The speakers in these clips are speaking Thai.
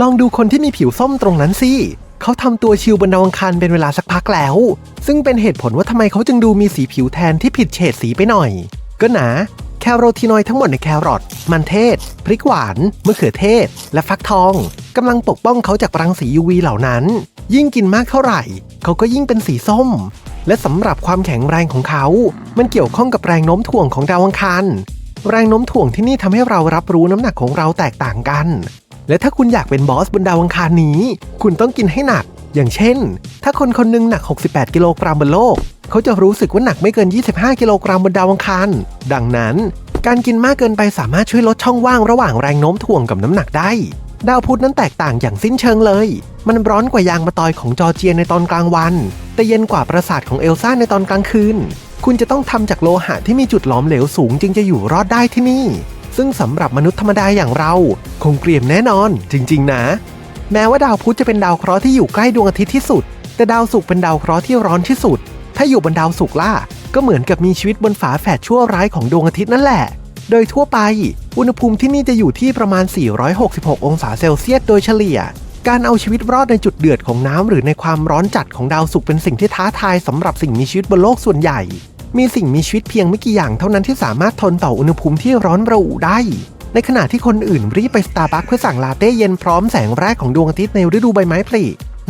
ลองดูคนที่มีผิวส้มตรงนั้นสิ เขาทำตัวชิลบนดาวอังคารเป็นเวลาสักพักแล้ว ซึ่งเป็นเหตุผลว่าทำไมเขาจึงดูมีสีผิวแทนที่ผิดเฉดสีไปหน่อย ก็นะ แคโรทีนอยด์ทั้งหมดในแครอท มันเทศ พริกหวาน มะเขือเทศ และฟักทองกำลังปกป้องเขาจากรังสี UV เหล่านั้น ยิ่งกินมากเท่าไหร่ เขาก็ยิ่งเป็นสีส้ม และสำหรับความแข็งแรงของเขา มันเกี่ยวข้องกับแรงโน้มถ่วงของดาวอังคาร แรงโน้มถ่วงที่นี่ทำให้เรารับรู้น้ำหนักของเราแตกต่างกัน และถ้าคุณอยากเป็นบอสบนดาวอังคารนี้ คุณต้องกินให้หนัก อย่างเช่น ถ้าคนคนหนึงหนัก 68 กิโลกรัมบนโลก เขาจะรู้สึกว่าหนักไม่เกิน 25 กิโลกรัมบนดาวอังคาร ดังนั้น การกินมากเกินไปสามารถช่วยลดช่องว่างระหว่างแรงโน้มถ่วงกับน้ำหนักได้ ดาวพุธนั้นแตกต่างอย่างสิ้นเชิงเลย มันร้อนกว่ายางมะตอยของจอร์เจียในตอนกลางวัน แต่เย็นกว่าปราสาทของเอลซ่าในตอนกลางคืน คุณจะต้องทำจากโลหะที่มีจุดหลอมเหลวสูงจึงจะอยู่รอดได้ที่นี่ ซึ่งสำหรับมนุษย์ธรรมดาอย่างเรา คงเกรียมแน่นอน จริง ๆ นะ แม้ว่าดาวพุธจะเป็นดาวเคราะห์ที่อยู่ใกล้ดวงอาทิตย์ที่สุด แต่ดาวศุกร์เป็นดาวเคราะห์ที่ร้อนที่สุด ถ้าอยู่บนดาวศุกร์ล่ะก็เหมือนกับมีชีวิตบนฝาแฝดชั่วร้ายของดวงอาทิตย์นั่นแหละ โดยทั่วไป อุณหภูมิที่นี่จะอยู่ที่ประมาณ 466 องศาเซลเซียสโดยเฉลี่ย การเอาชีวิตรอดในจุดเดือดของน้ำหรือในความร้อนจัดของดาวศุกร์เป็นสิ่งที่ท้าทายสำหรับสิ่งมีชีวิตบนโลกส่วนใหญ่ มีสิ่งมีชีวิตเพียงไม่กี่อย่างเท่านั้นที่สามารถทนต่ออุณหภูมิที่ร้อนระอุได้ ในขณะที่คนอื่นรีบไปสตาร์บัคเพื่อสั่งลาเต้เย็นพร้อมแสงแรกของดวงอาทิตย์ในฤดูใบไม้ผลิ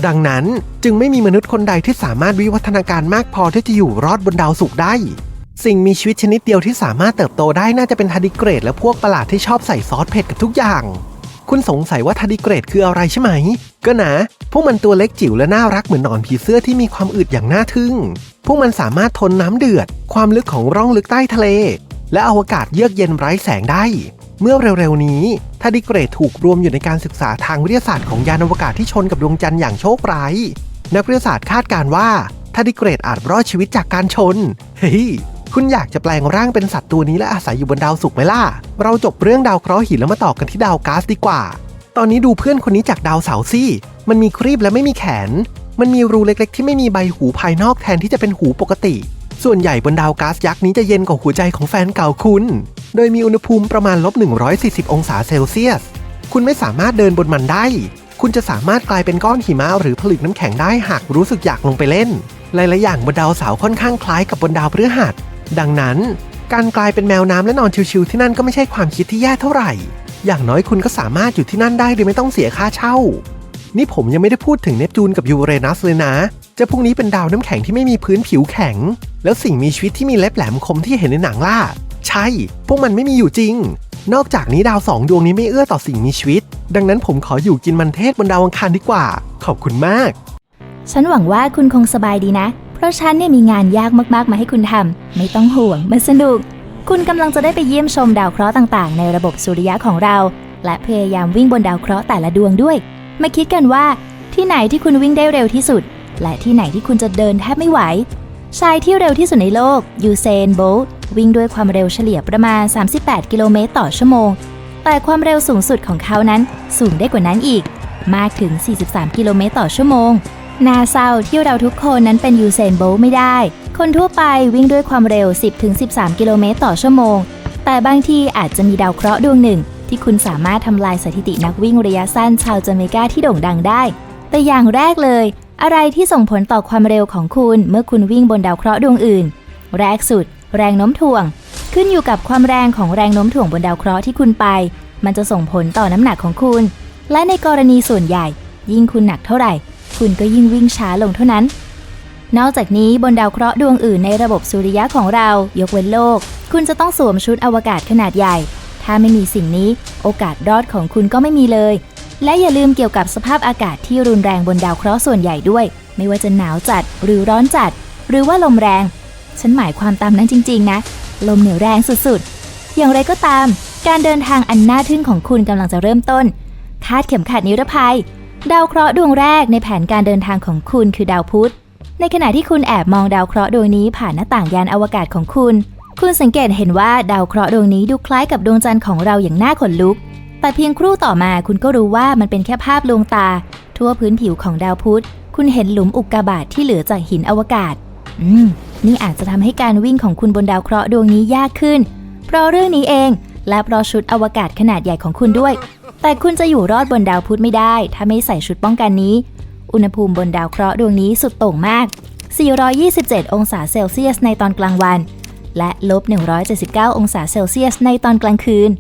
ดังนั้นจึงไม่มีมนุษย์คนใดที่สามารถวิวัฒนาการมากพอที่จะอยู่รอดบนดาวศุกร์ได้ สิ่งมีชีวิตชนิดเดียวที่สามารถเติบโตได้น่าจะเป็นทาร์ดิเกรดและพวกประหลาดที่ชอบใส่ซอสเผ็ดกับทุกอย่าง คุณสงสัยว่าทาร์ดิเกรดคืออะไรใช่ไหม ก็นะ พวกมันตัวเล็กจิ๋วและน่ารักเหมือนหนอนผีเสื้อที่มีความอึดอย่างน่าทึ่ง พวกมันสามารถทนน้ำเดือด ความลึกของร่องลึกใต้ทะเล และอวกาศเยือกเย็นไร้แสงได้ เมื่อเร็วๆนี้ทาร์ดิเกรดถูกรวมอยู่ในการศึกษาทางวิทยาศาสตร์ของยานอวกาศที่ชนกับดวงจันทร์อย่างโชคร้าย นักวิทยาศาสตร์คาดการว่าทาร์ดิเกรดอาจรอดชีวิตจากการชน เฮ้ยคุณอยากจะแปลงร่างเป็นสัตว์ตัวนี้และอาศัยอยู่บนดาวศุกร์ไหมล่ะ เราจบเรื่องดาวเคราะห์หินแล้วมาต่อกันที่ดาวก๊าซดีกว่า ตอนนี้ดูเพื่อนคนนี้จากดาวเสาร์สิมันมีครีบและไม่มีแขน มันมีรูเล็กๆ ที่ไม่มีใบหูภายนอกแทนที่จะเป็นหูปกติ ส่วนใหญ่บนดาวก๊าซยักษ์นี้จะเย็นกว่าหัวใจของแฟนเก่าคุณ โดยมีอุณหภูมิประมาณลบ140 องศาเซลเซียส คุณไม่สามารถเดินบนมันได้ คุณจะสามารถกลายเป็นก้อนหิมะหรือผลึกน้ำแข็งได้หากรู้สึกอยากลงไปเล่น หลายๆอย่างบนดาวเสาร์ค่อนข้างคล้ายกับบนดาวพฤหัส ดังนั้น การกลายเป็นแมวน้ำและนอนชิวๆที่นั่นก็ไม่ใช่ความคิดที่แย่เท่าไหร่ อย่างน้อยคุณก็สามารถอยู่ที่นั่นได้โดยไม่ต้องเสียค่าเช่า นี่ผมยังไม่ได้พูดถึงเนปจูนกับยูเรนัสเลยนะเจ้าพวกนี้เป็นดาวน้ำแข็งที่ไม่มีพื้นผิวแข็ง แล้วสิ่งมีชีวิตที่มีเล็บแหลมคมที่เห็นในหนังล่ะใช่ พวกมันไม่มีอยู่จริง นอกจากนี้ดาวสองดวงนี้ไม่เอื้อต่อสิ่งมีชีวิต ดังนั้นผมขออยู่กินมันเทศบนดาวอังคารดีกว่า ขอบคุณมาก ฉันหวังว่าคุณคงสบายดีนะ เพราะฉันเนี่ยมีงานยากมากๆมาให้คุณทำไม่ต้องห่วงมันสนุก คุณกำลังจะได้ไปเยี่ยมชมดาวเคราะห์ต่างๆ ในระบบสุริยะของเรา และพยายามวิ่งบนดาวเคราะห์แต่ละดวงด้วย มาคิดกันว่า ที่ไหนที่คุณวิ่งได้เร็วที่สุด และที่ไหนที่คุณจะเดินแทบไม่ไหว ชายที่เร็วที่สุดในโลกยูเซนโบลต์วิ่งด้วยความเร็วเฉลี่ยประมาณ 38 กิโลเมตรต่อชั่วโมง แต่ความเร็วสูงสุดของเขานั้นสูงได้กว่านั้นอีก มากถึง 43 กิโลเมตรต่อชั่วโมง นาเศร้าที่เราทุกคนนั้นเป็นยูเซนโบลต์ไม่ได้ คนทั่วไปวิ่งด้วยความเร็ว 10-13 กิโลเมตรต่อชั่วโมง แต่บางทีอาจจะมีดาวเคราะห์ดวงหนึ่ง ที่คุณสามารถทำลายสถิตินักวิ่งระยะสั้นชาวจาเมกาที่โด่งดังได้ แต่อย่างแรกเลย อะไรที่ส่งผลต่อความเร็วของคุณเมื่อคุณวิ่งบนดาวเคราะห์ดวงอื่น แรกสุด แรงโน้มถ่วง ขึ้นอยู่กับความแรงของแรงโน้มถ่วงบนดาวเคราะห์ที่คุณไป มันจะส่งผลต่อน้ำหนักของคุณ และในกรณีส่วนใหญ่ ยิ่งคุณหนักเท่าไหร่ คุณก็ยิ่งวิ่งช้าลงเท่านั้นนอกจากนี้บนดาวเคราะห์ดวงอื่นในระบบสุริยะของเรา ยกเว้นโลก คุณจะต้องสวมชุดอวกาศขนาดใหญ่ ถ้าไม่มีสิ่งนี้ โอกาสรอดของคุณก็ไม่มีเลย และอย่าลืมเกี่ยวกับสภาพอากาศที่รุนแรงบนดาวเคราะห์ส่วนใหญ่ด้วย ไม่ว่าจะหนาวจัดหรือร้อนจัด หรือว่าลมแรง ฉันหมายความตามนั้นจริง ๆ นะ ลมเหนียวแรงสุดๆ อย่างไรก็ตาม การเดินทางอันน่าทึ่งของคุณกำลังจะเริ่มต้น คาดเข็มขัดนิรภัย ดาวเคราะห์ดวงแรกในแผนการเดินทางของคุณคือดาวพุธในขณะที่คุณแอบมองดาวเคราะห์ดวงนี้ผ่านหน้าต่างยานอวกาศของคุณ คุณสังเกตเห็นว่าดาวเคราะห์ดวงนี้ดูคล้ายกับดวงจันทร์ของเราอย่างน่าขนลุก แต่เพียงครู่ต่อมาคุณก็รู้ว่ามันเป็นแค่ภาพลวงตา ทั่วพื้นผิวของดาวพุธ คุณเห็นหลุมอุกกาบาตที่เหลือจากหินอวกาศ อืม นี่อาจจะทำให้การวิ่งของคุณบนดาวเคราะห์ดวงนี้ยากขึ้น เพราะเรื่องนี้เอง และเพราะชุดอวกาศขนาดใหญ่ของคุณด้วย แต่คุณจะอยู่รอดบนดาวพุธไม่ได้ ถ้าไม่ใส่ชุดป้องกันนี้ อุณหภูมิบนดาวเคราะห์ดวงนี้สุดโต่งมาก 427 องศาเซลเซียสในตอนกลางวัน และลบ 179 องศาเซลเซียสในตอนกลางคืน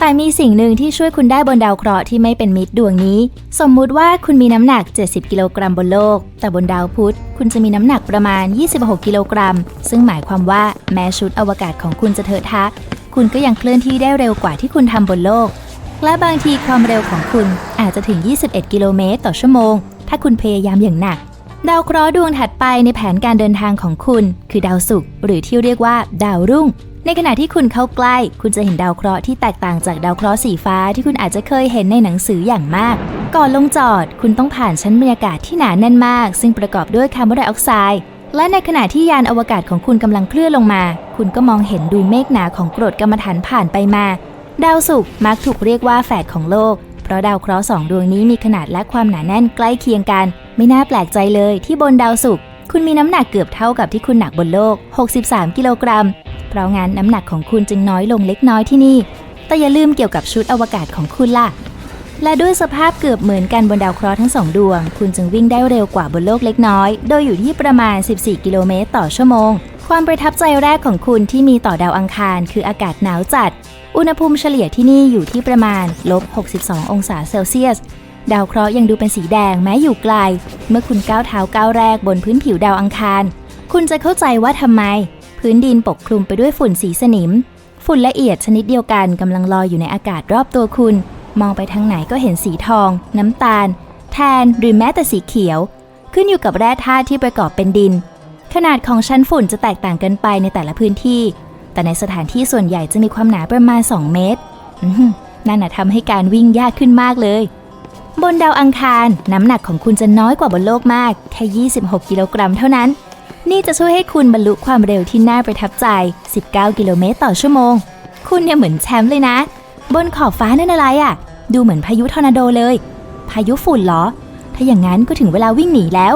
แต่มีสิ่งหนึ่งที่ช่วยคุณได้บนดาวเคราะห์ที่ไม่เป็นมิตรดวงนี้ สมมุติว่าคุณมีน้ำหนัก 70 กิโลกรัมบนโลก แต่บนดาวพุธ คุณจะมีน้ำหนักประมาณ 26 กิโลกรัม ซึ่งหมายความว่าแม้ชุดอวกาศของคุณจะเถอะทะ คุณก็ยังเคลื่อนที่ได้เร็วกว่าที่คุณทำบนโลก และบางทีความเร็วของคุณอาจจะถึง 21 กิโลเมตรต่อชั่วโมง ถ้าคุณพยายามอย่างหนัก ดาวเคราะห์ดวงถัดไปในแผนการเดินทางของคุณ คือดาวศุกร์หรือที่เรียกว่า ดาวรุ่ง ในขณะที่คุณเข้าใกล้ คุณจะเห็นดาวเคราะห์ที่แตกต่างจากดาวเคราะห์สีฟ้าที่คุณอาจจะเคยเห็นในหนังสืออย่างมาก ก่อนลงจอด คุณต้องผ่านชั้นบรรยากาศที่หนาแน่นมาก ซึ่งประกอบด้วยคาร์บอนไดออกไซด์และในขณะที่ยานอวกาศของคุณกำลังเคลื่อนลงมา คุณก็มองเห็นดูเมฆหนาของกรดกัมมันถันผ่านไปมา ดาวศุกร์มักถูกเรียกว่าแฝดของโลก เพราะดาวเคราะห์สองดวงนี้มีขนาดและความหนาแน่นใกล้เคียงกัน ไม่น่าแปลกใจเลยที่บนดาวศุกร์คุณมีน้ำหนักเกือบเท่ากับที่คุณหนักบนโลก 63 กิโลกรัม เพราะงั้นน้ำหนักของคุณจึงน้อยลงเล็กน้อยที่นี่ แต่อย่าลืมเกี่ยวกับชุดอวกาศของคุณล่ะ และด้วยสภาพเกือบเหมือนกันบนดาวเคราะห์ทั้งสองดวง คุณจึงวิ่งได้เร็วกว่าบนโลกเล็กน้อย โดยอยู่ที่ประมาณ 14 กิโลเมตรต่อชั่วโมง ความประทับใจแรกของคุณที่มีต่อดาวอังคาร คืออากาศหนาวจัด อุณหภูมิเฉลี่ยที่นี่อยู่ที่ประมาณลบ 62 องศาเซลเซียส ดาวเคราะห์ยังดูเป็นสีแดงแม้อยู่ไกล เมื่อคุณก้าวเท้าก้าวแรกบนพื้นผิวดาวอังคาร คุณจะเข้าใจว่าทำไม พื้นดินปกคลุมไปด้วยฝุ่นสีสนิม ฝุ่นละเอียดชนิดเดียวกันกำลังลอยอยู่ในอากาศรอบตัวคุณ มองไปทางไหนก็เห็นสีทอง น้ำตาล แทนหรือแม้แต่สีเขียว ขึ้นอยู่กับแร่ธาตุที่ประกอบเป็นดิน ขนาดของชั้นฝุ่นจะแตกต่างกันไปในแต่ละพื้นที่ แต่ในสถานที่ส่วนใหญ่จะมีความหนาประมาณ 2 เมตรนั่นน่ะทำให้การวิ่งยากขึ้นมากเลย บนดาวอังคารน้ำหนักของคุณจะน้อยกว่าบนโลกมาก แค่ 26 กิโลกรัมเท่านั้น นี่จะช่วยให้คุณบรรลุความเร็วที่น่าประทับใจ 19 กิโลเมตรต่อชั่วโมง คุณเนี่ยเหมือนแชมป์เลยนะ บนขอบฟ้านั่นอะไรอะ่ะ ดูเหมือนพายุทอร์นาโดเลย พายุฝุ่นเหรอ ถ้าอย่างนั้นก็ถึงเวลาวิ่งหนีแล้ว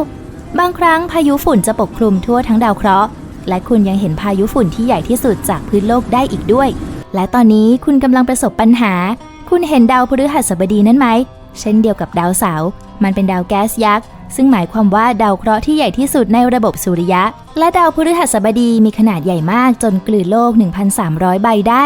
บางครั้งพายุฝุ่นจะปกคลุมทั่วทั้งดาวเคราะห์ และคุณยังเห็นพายุฝุ่นที่ใหญ่ที่สุดจากพื้นโลกได้อีกด้วย และตอนนี้คุณกำลังประสบปัญหา คุณเห็นดาวพฤหัสบดีนั้นไหม เช่นเดียวกับดาวเสาร์มันเป็นดาวแก๊สยักษ์ ซึ่งหมายความว่าดาวเคราะห์ที่ใหญ่ที่สุดในระบบสุริยะ และดาวพฤหัสบดีมีขนาดใหญ่มากจนกลืนโลก 1,300 ใบได้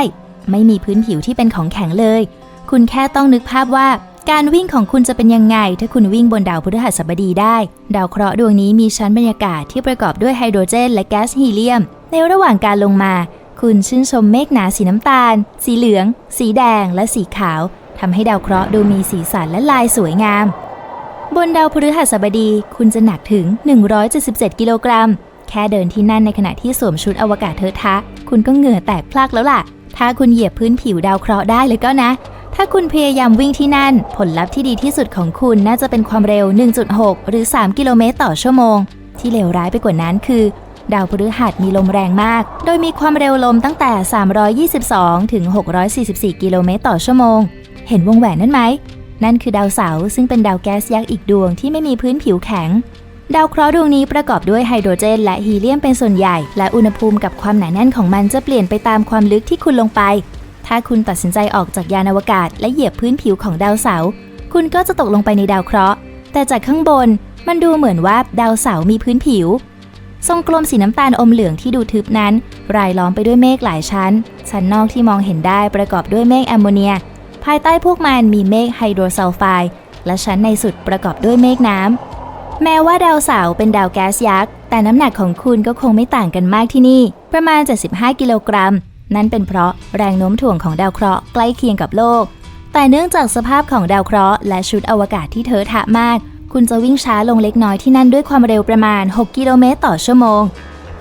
ไม่มีพื้นผิวที่เป็นของแข็งเลย คุณแค่ต้องนึกภาพว่าการวิ่งของคุณจะเป็นยังไง ถ้าคุณวิ่งบนดาวพฤหัสบดีได้ ดาวเคราะห์ดวงนี้มีชั้นบรรยากาศที่ประกอบด้วยไฮโดรเจน และแก๊สฮีเลียม ในระหว่างการลงมา คุณชื่นชมเมฆหนาสีน้ำตาล สีเหลือง สีแดง และสีขาว ทำให้ดาวเคราะห์ดูมีสีสันและลายสวยงาม บนดาวพฤหัสบดีคุณจะหนักถึง 177 กิโลกรัม แค่เดินที่นั่นในขณะที่สวมชุดอวกาศเทอะทะ คุณก็เหงื่อแตกพลักแล้วล่ะ ถ้าคุณเหยียบพื้นผิวดาวเคราะห์ได้เลยก็นะ ถ้าคุณพยายามวิ่งที่นั่น ผลลัพธ์ที่ดีที่สุดของคุณน่าจะเป็นความเร็ว 1.6 หรือ 3 กิโลเมตรต่อชั่วโมง ที่เลวร้ายไปกว่านั้นคือดาวพฤหัสมีลมแรงมาก โดยมีความเร็วลมตั้งแต่ 322 ถึง 644 กิโลเมตรต่อชั่วโมง เห็นวงแหวนนั่นไหม นั่นคือดาวเสาร์ซึ่งเป็นดาวแก๊สยักษ์อีกดวงที่ไม่มีพื้นผิวแข็ง ดาวเคราะห์ดวงนี้ประกอบด้วยไฮโดรเจน และฮีเลียมเป็นส่วนใหญ่ และอุณหภูมิกับความหนาแน่นของมันจะเปลี่ยนไปตามความลึกที่คุณลงไป ถ้าคุณตัดสินใจออกจากยานอวกาศ และเหยียบพื้นผิวของดาวเสาร์คุณก็จะตกลงไปในดาวเคราะห์ แต่จากข้างบนมันดูเหมือนว่าดาวเสาร์มีพื้นผิว ทรงกลมสีน้ำตาลอมเหลืองที่ดูทึบนั้น รายล้อมไปด้วยเมฆหลายชั้น ชั้นนอกที่มองเห็นได้ประกอบด้วยเมฆแอมโมเนีย ภายใต้พวกมันมีเมฆไฮโดรซัลไฟด์และชั้นในสุดประกอบด้วยเมฆน้ำ แม้ว่าดาวเสาร์เป็นดาวแก๊สยักษ์ แต่น้ำหนักของคุณก็คงไม่ต่างกันมากที่นี่ ประมาณ 75 กิโลกรัม นั่นเป็นเพราะแรงโน้มถ่วงของดาวเคราะห์ใกล้เคียงกับโลก แต่เนื่องจากสภาพของดาวเคราะห์และชุดอวกาศที่เทอะทะมาก คุณจะวิ่งช้าลงเล็กน้อยที่นั่นด้วยความเร็วประมาณ 6 กิโลเมตรต่อชั่วโมง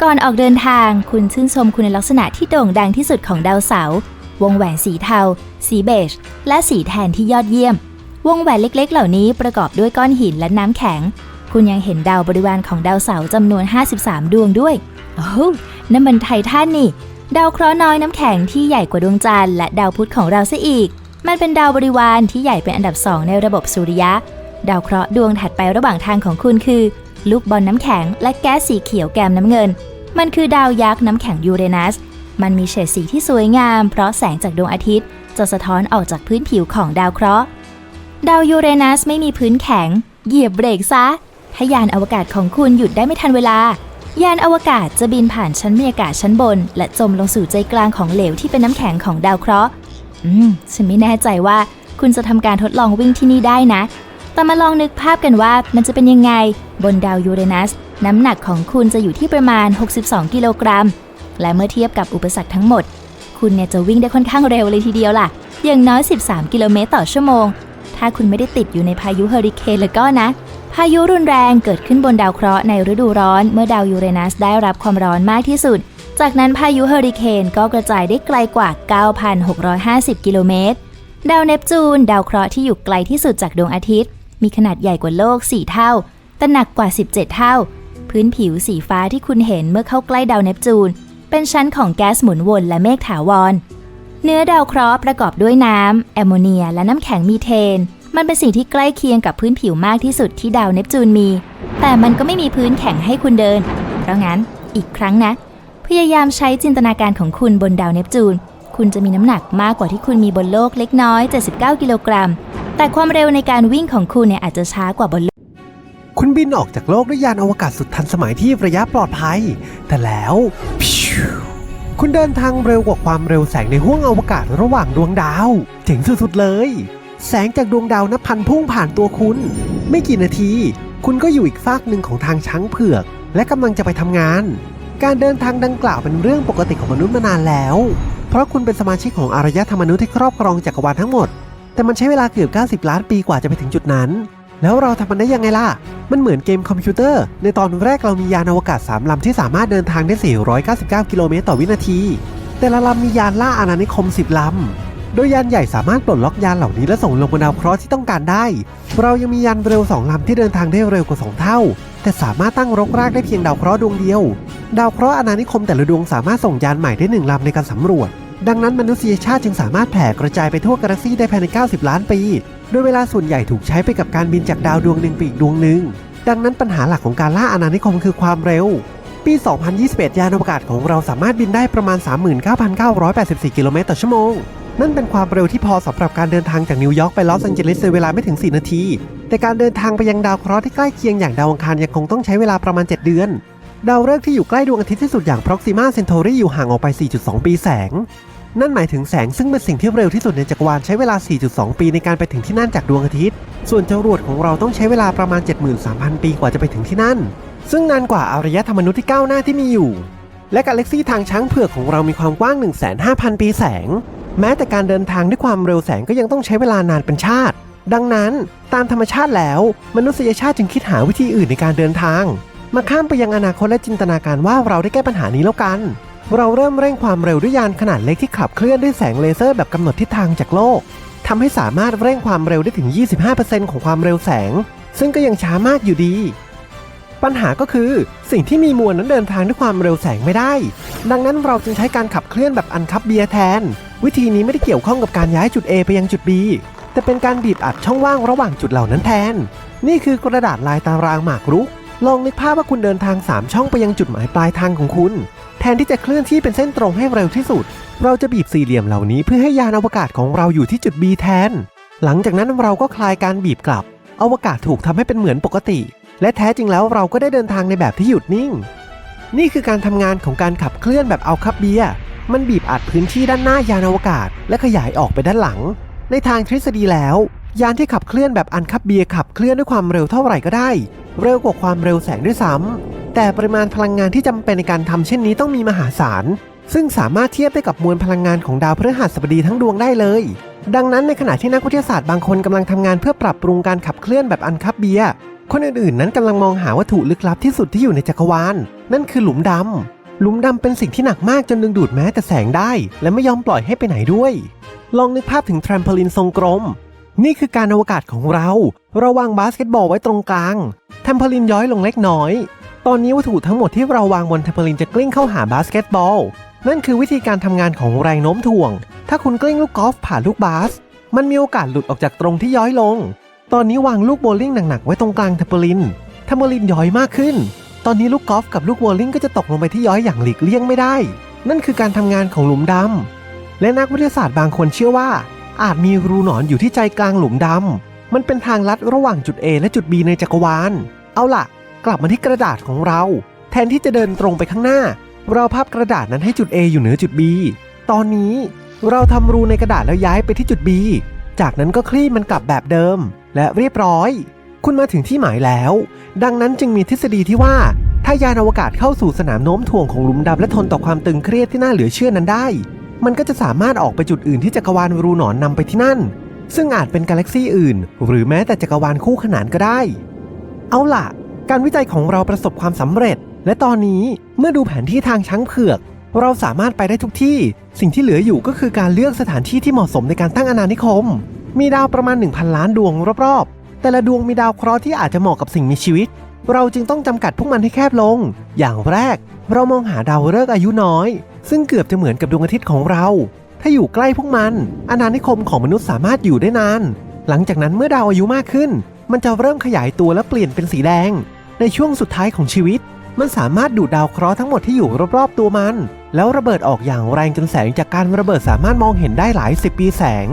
ก่อนออกเดินทาง คุณชื่นชมคุณลักษณะที่โด่งดังที่สุดของดาวเสาร์ วงแหวนสีเทา สีเบจ และสีแทนที่ยอดเยี่ยม วงแหวนเล็กๆ เหล่านี้ประกอบด้วยก้อนหินและน้ำแข็ง คุณยังเห็นดาวบริวารของดาวเสาร์จำนวน 53 ดวงด้วย โอ้โหนั่นมันไททันนี่ ดาวเคราะห์น้อยน้ำแข็งที่ใหญ่กว่าดวงจันทร์และดาวพุธของเราซะอีก มันเป็นดาวบริวารที่ใหญ่เป็นอันดับสองในระบบสุริยะ ดาวเคราะห์ดวงถัดไประหว่างทางของคุณคือ ลูกบอลน้ำแข็ง และแก๊สสีเขียวแกมน้ำเงิน มันคือดาวยักษ์น้ำแข็งยูเรนัส มันมีเฉดสีที่สวยงาม เพราะแสงจากดวงอาทิตย์ จะสะท้อนออกจากพื้นผิวของดาวเคราะห์ ดาวยูเรนัสไม่มีพื้นแข็ง เหยียบเบรกซะ ถ้ายานอวกาศของคุณหยุดได้ไม่ทันเวลา ยานอวกาศจะบินผ่านชั้นบรรยากาศชั้นบน และจมลงสู่ใจกลางของเหลวที่เป็นน้ำแข็งของดาวเคราะห์ อืม ฉันไม่แน่ใจว่าคุณจะทำการทดลองวิ่งที่นี่ได้นะ แต่มาลองนึกภาพกันว่ามันจะเป็นยังไง บนดาวยูเรนัส น้ำหนักของคุณจะอยู่ที่ประมาณ 62 กิโลกรัม และเมื่อเทียบกับอุปสรรคทั้งหมด คุณเนี่ยจะวิ่งได้ค่อนข้างเร็วเลยทีเดียวล่ะ อย่างน้อย 13 กิโลเมตรต่อชั่วโมง ถ้าคุณไม่ได้ติดอยู่ในพายุเฮอริเคนแล้วก็นะ พายุรุนแรงเกิดขึ้นบนดาวเคราะห์ในฤดูร้อน เมื่อดาวยูเรนัสได้รับความร้อนมากที่สุด จากนั้นพายุเฮอริเคนก็กระจายได้ไกลกว่า 9,650 กิโลเมตร ดาวเนปจูน ดาวเคราะห์ที่อยู่ไกลที่สุดจากดวงอาทิตย์ มีขนาดใหญ่กว่าโลก 4 เท่า แต่หนักกว่า 17 เท่า พื้นผิวสีฟ้าที่คุณเห็นเมื่อเข้าใกล้ดาวเนปจูน เป็นชั้นของแก๊สหมุนวนและเมฆถาวร เนื้อดาวเคราะห์ประกอบด้วยน้ำแอมโมเนีย และน้ำแข็งมีเทน มันเป็นสิ่งที่ใกล้เคียงกับพื้นผิวมากที่สุดที่ดาวเนปจูนมี แต่มันก็ไม่มีพื้นแข็งให้คุณเดิน เพราะงั้นอีกครั้งนะ พยายามใช้จินตนาการของคุณบนดาวเนปจูน คุณจะมีน้ำหนักมากกว่าที่คุณมีบนโลกเล็กน้อย 79 กิโลกรัม แต่ความเร็วในการวิ่งของคุณเนี่ยอาจจะช้ากว่าบนโลกคุณบินออกจากโลกด้วยยานอวกาศสุดทันสมัยที่ระยะปลอดภัย แต่แล้วพิว คุณเดินทางเร็วกว่าความเร็วแสงในห้วงอวกาศระหว่างดวงดาวเจ๋งสุดๆเลย แสงจากดวงดาวนับพันพุ่งผ่านตัวคุณ ไม่กี่นาที คุณก็อยู่อีกฟากหนึ่งของทางช้างเผือก และกำลังจะไปทำงาน การเดินทางดังกล่าวเป็นเรื่องปกติของมนุษย์มานานแล้ว เพราะคุณเป็นสมาชิกของอารยธรรมมนุษย์ที่ครอบครองจักรวาลทั้งหมด แต่มันใช้เวลาเกือบ 90 ล้านปีกว่าจะไปถึงจุดนั้น แล้วเราทำมันได้ยังไงล่ะ มันเหมือนเกมคอมพิวเตอร์ ในตอนแรกเรามียานอวกาศ 3 ลำที่สามารถเดินทางได้ 499 กิโลเมตรต่อวินาที แต่ละลำมียานล่าอาณานิคม 10 ลำ โดยยานใหญ่สามารถปลดล็อกยานเหล่านี้และส่งลงบนดาวเคราะห์ที่ต้องการได้ เรายังมียานเร็ว 2 ลำที่เดินทางได้เร็วกว่า 2 เท่า แต่สามารถตั้งรกรากได้เพียงดาวเคราะห์ดวงเดียว ดาวเคราะห์อาณานิคมแต่ละดวงสามารถส่งยานใหม่ได้หนึ่งลำในการสำรวจ ดังนั้นมนุษยชาติจึงสามารถแผ่กระจายไปทั่วกาแล็กซี่ได้ภายใน 90 ล้านปี โดยเวลาส่วนใหญ่ถูกใช้ไปกับการบินจากดาวดวงหนึ่งไปอีกดวงหนึ่ง ดังนั้นปัญหาหลักของการล่าอาณานิคมคือความเร็ว ปี 2021 ยานอวกาศของเราสามารถบินได้ประมาณ 39,984 กิโลเมตรต่อชั่วโมง นั่นเป็นความเร็วที่พอสำหรับการเดินทางจากนิวยอร์กไปลอสแองเจลิสในเวลาไม่ถึง 4 นาที แต่การเดินทางไปยังดาวเคราะห์ที่ใกล้เคียงอย่างดาวอังคารยังคงต้องใช้เวลาประมาณ 7 เดือนดาวฤกษ์ที่อยู่ใกล้ดวงอาทิตย์ที่สุดอย่าง Proxima Centauri อยู่ห่างออกไป 4.2 ปีแสง นั่นหมายถึงแสงซึ่งเป็นสิ่งที่เร็วที่สุดในจักรวาลใช้เวลา 4.2 ปีในการไปถึงที่นั่นจากดวงอาทิตย์ ส่วนจรวดของเราต้องใช้เวลาประมาณ 73,000 ปีกว่าจะไปถึงที่นั่น ซึ่งนานกว่าอารยธรรมนุษย์ที่ก้าวหน้าที่มีอยู่ และกาแล็กซี่ทางช้างเผือกของเรามีความกว้าง 150,000 ปีแสง แม้แต่การเดินทางด้วยความเร็วแสงก็ยังต้องใช้เวลานานเป็นชาติ ดังนั้นตามธรรมชาติแล้ว มนุษยชาติจึงคิดหาวิธีอื่นในการเดินทาง มาข้ามไปยังอนาคตและจินตนาการว่าเราได้แก้ปัญหานี้แล้วกัน เราเริ่มเร่งความเร็วด้วยยานขนาดเล็กที่ขับเคลื่อนด้วยแสงเลเซอร์แบบกำหนดทิศทางจากโลกทำให้สามารถเร่งความเร็วได้ถึง 25%ของความเร็วแสง ซึ่งก็ยังช้ามากอยู่ดี ปัญหาก็คือสิ่งที่มีมวลนั้นเดินทางด้วยความเร็วแสงไม่ได้ ดังนั้นเราจึงใช้การขับเคลื่อนแบบอันคับเบียร์แทน วิธีนี้ไม่ได้เกี่ยวข้องกับการย้ายจุด A ไปยังจุด B แต่เป็นการบีบอัดช่องว่างระหว่างจุดเหล่านั้นแทน นี่คือกระดาษลายตารางหมากรุก ลองนึกภาพว่าคุณเดินทาง 3 ช่องไปยังจุดหมายปลายทางของคุณ แทนที่จะเคลื่อนที่เป็นเส้นตรงให้เร็วที่สุด เราจะบีบสี่เหลี่ยมเหล่านี้เพื่อให้ยานอวกาศของเราอยู่ที่จุด B แทน หลังจากนั้นเราก็คลายการบีบกลับ อวกาศถูกทำให้เป็นเหมือนปกติ และแท้จริงแล้วเราก็ได้เดินทางในแบบที่หยุดนิ่ง นี่คือการทำงานของการขับเคลื่อนแบบเอาคับเบียมันบีบอัดพื้นที่ด้านหน้ายานอวกาศ และขยายออกไปด้านหลัง ในทางทฤษฎีแล้ว ยานที่ขับเคลื่อนแบบอันคับเบียร์ขับเคลื่อนด้วยความเร็วเท่าไหร่ก็ได้ เร็วกว่าความเร็วแสงด้วยซ้ำแต่ปริมาณพลังงานที่จำเป็นในการทำเช่นนี้ต้องมีมหาศาล ซึ่งสามารถเทียบได้กับมวลพลังงานของดาวพฤหัสบดีทั้งดวงได้เลย ดังนั้นในขณะที่นักวิทยาศาสตร์บางคนกำลังทำงานเพื่อปรับปรุงการขับเคลื่อนแบบอันคับเบียร์คนอื่นๆ นั้นกำลังมองหาวัตถุลึกลับที่สุดที่อยู่ในจักรวาล นั่นคือหลุมดำหลุมดำเป็นสิ่งที่หนักมากจนดึงดูดแม้แต่แสงได้ และไม่ยอมปล่อยให้ไปไหนด้วย ลองนึกภาพถึงแทรมโพลินทรงกลม นี่คือการอวกาศของเรา เราวางบาสเกตบอลไว้ตรงกลาง แทมโพลินย้อยลงเล็กน้อย ตอนนี้วัตถุทั้งหมดที่เราวางบนแทมโพลินจะกลิ้งเข้าหาบาสเกตบอล นั่นคือวิธีการทำงานของแรงโน้มถ่วง ถ้าคุณกลิ้งลูกกอล์ฟผ่านลูกบาส มันมีโอกาสหลุดออกจากตรงที่ย้อยลง ตอนนี้วางลูกโบว์ลิ่งหนักๆไว้ตรงกลางแทมโพลินแทมโพลินย้อยมากขึ้น ตอนนี้ลูกกอล์ฟกับลูกโบว์ลิ่งก็จะตกลงไปที่ย้อยอย่างหลีกเลี่ยงไม่ได้ นั่นคือการทำงานของหลุมดำและนักวิทยาศาสตร์บางคนเชื่อว่า อาจมีรูหนอนอยู่ที่ใจกลางหลุมดำ มันเป็นทางลัดระหว่างจุด A และจุด B ในจักรวาล เอาล่ะ กลับมาที่กระดาษของเรา แทนที่จะเดินตรงไปข้างหน้า เราพับกระดาษนั้นให้จุด A อยู่เหนือจุด B ตอนนี้เราทำรูในกระดาษแล้วย้ายไปที่จุด B จากนั้นก็คลี่มันกลับแบบเดิม และเรียบร้อย คุณมาถึงที่หมายแล้ว ดังนั้นจึงมีทฤษฎีที่ว่า ถ้ายานอวกาศเข้าสู่สนามโน้มถ่วงของหลุมดำและทนต่อความตึงเครียดที่น่าเหลือเชื่อนั้นได้ มันก็จะสามารถออกไปจุดอื่นที่จักรวาลรูหนอนนำไปที่นั่น ซึ่งอาจเป็นกาแล็กซี่อื่น หรือแม้แต่จักรวาลคู่ขนานก็ได้ เอาล่ะ การวิจัยของเราประสบความสำเร็จ และตอนนี้เมื่อดูแผนที่ทางช้างเผือก เราสามารถไปได้ทุกที่ สิ่งที่เหลืออยู่ก็คือการเลือกสถานที่ที่เหมาะสมในการตั้งอาณานิคม มีดาวประมาณ 1,000 ล้านดวงรอบๆ แต่ละดวงมีดาวเคราะห์ที่อาจจะเหมาะกับสิ่งมีชีวิต เราจึงต้องจำกัดพวกมันให้แคบลง อย่างแรก เรามองหาดาวฤกษ์อายุน้อย ซึ่งเกือบจะเหมือนกับดวงอาทิตย์ของเรา ถ้าอยู่ใกล้พวกมันอาณานิคมของมนุษย์สามารถอยู่ได้นาน หลังจากนั้นเมื่อดาวอายุมากขึ้น มันจะเริ่มขยายตัวและเปลี่ยนเป็นสีแดง ในช่วงสุดท้ายของชีวิต มันสามารถดูดดาวเคราะห์ทั้งหมดที่อยู่รอบๆตัวมัน แล้วระเบิดออกอย่างแรงจนแสงจากการระเบิดสามารถมองเห็นได้หลายสิบปีแสง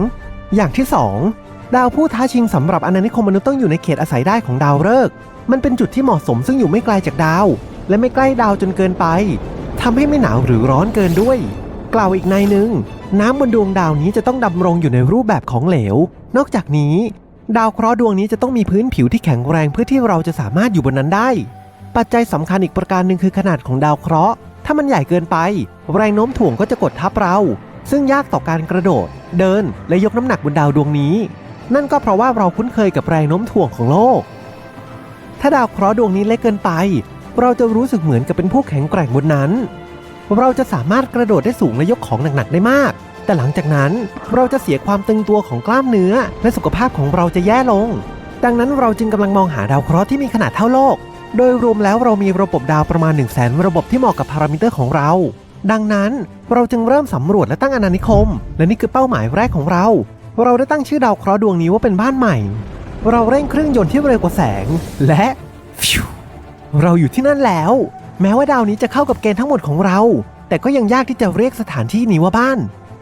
อย่างที่ 2 ดาวผู้ท้าชิงสำหรับอาณานิคมมนุษย์ต้องอยู่ในเขตอาศัยได้ของดาวฤกษ์มันเป็นจุดที่เหมาะสมซึ่งอยู่ไม่ไกลจากดาว และไม่ใกล้ดาวจนเกินไป ทำให้ไม่หนาวหรือร้อนเกินด้วย กล่าวอีกในหนึ่ง น้ำบนดวงดาวนี้จะต้องดำรงอยู่ในรูปแบบของเหลว นอกจากนี้ ดาวเคราะห์ดวงนี้จะต้องมีพื้นผิวที่แข็งแรงเพื่อที่เราจะสามารถอยู่บนนั้นได้ ปัจจัยสำคัญอีกประการหนึ่งคือขนาดของดาวเคราะห์ ถ้ามันใหญ่เกินไป แรงโน้มถ่วงก็จะกดทับเรา ซึ่งยากต่อการกระโดด เดินและยกน้ำหนักบนดาวดวงนี้ นั่นก็เพราะว่าเราคุ้นเคยกับแรงโน้มถ่วงของโลก ถ้าดาวเคราะห์ดวงนี้เล็กเกินไป เราจะรู้สึกเหมือนกับเป็นผู้แข็งแกร่งบนนั้น เราจะสามารถกระโดดได้สูงและยกของหนักๆได้มาก แต่หลังจากนั้นเราจะเสียความตึงตัวของกล้ามเนื้อ และสุขภาพของเราจะแย่ลง ดังนั้นเราจึงกำลังมองหาดาวเคราะห์ที่มีขนาดเท่าโลก โดยรวมแล้วเรามีระบบดาวประมาณ 1 0 0 0 0แสนระบบที่เหมาะกับพารามิเตอร์ของเรา ดังนั้นเราจึงเริ่มสำรวจและตั้งอาณานิคม และนี่คือเป้าหมายแรกของเรา เราได้ตั้งชื่อดาวเคราะห์ดวงนี้ว่าเป็นบ้านใหม่ เราเร่งเครื่องยนต์ที่เร็วกว่าแสง และ เราอยู่ที่นั่นแล้ว แม้ว่าดาวนี้จะเข้ากับเกณฑ์ทั้งหมดของเรา แต่ก็ยังยากที่จะเรียกสถานที่นี้ว่าบ้าน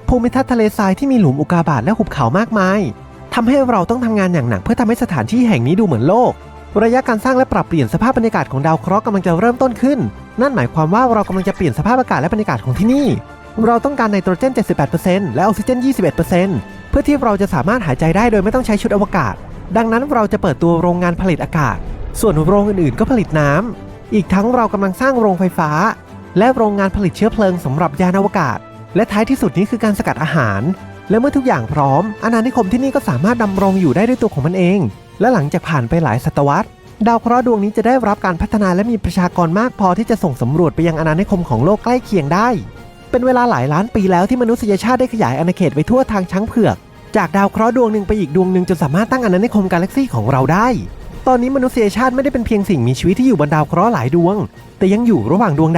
ภูมิทัศน์ทะเลทรายที่มีหลุมอุกาบาตและหุบเขามากมายทำให้เราต้องทำงานอย่างหนักเพื่อทำให้สถานที่แห่งนี้ดูเหมือนโลก ระยะการสร้างและปรับเปลี่ยนสภาพบรรยากาศของดาวเคราะห์กำลังจะเริ่มต้นขึ้น นั่นหมายความว่าเรากำลังจะเปลี่ยนสภาพอากาศและบรรยากาศของที่นี่ เราต้องการไนโตรเจน 78%และออกซิเจน 21%เพื่อที่เราจะสามารถหายใจได้โดยไม่ต้องใช้ชุดอวกาศ ดังนั้นเราจะเปิดตัวโรงงานผลิตอากาศ ส่วนโรงอื่นๆ ก็ผลิตน้ำ อีกทั้งเรากำลังสร้างโรงไฟฟ้า และโรงงานผลิตเชื้อเพลิงสำหรับยานอวกาศ และท้ายที่สุดนี้คือการสกัดอาหาร และเมื่อทุกอย่างพร้อม อาณานิคมที่นี่ก็สามารถดำรงอยู่ได้ด้วยตัวของมันเอง และหลังจากผ่านไปหลายศตวรรษ ดาวเคราะห์ดวงนี้จะได้รับการพัฒนาและมีประชากรมากพอที่จะส่งสำรวจไปยังอาณานิคมของโลกใกล้เคียงได้ เป็นเวลาหลายล้านปีแล้วที่มนุษยชาติได้ขยายอาณาเขตไปทั่วทางช้างเผือก จากดาวเคราะห์ดวงหนึ่งไปอีกดวงหนึ่งจนสามารถตั้งอาณานิคมกาแล็กซี่ของเราได้ ตอนนี้มนุษยชาติไม่ได้เป็นเพียงสิ่งมีชีวิตที่อยู่บนดาวเคราะห์หลายดวง แต่ยังอยู่ระหว่างดวงดาว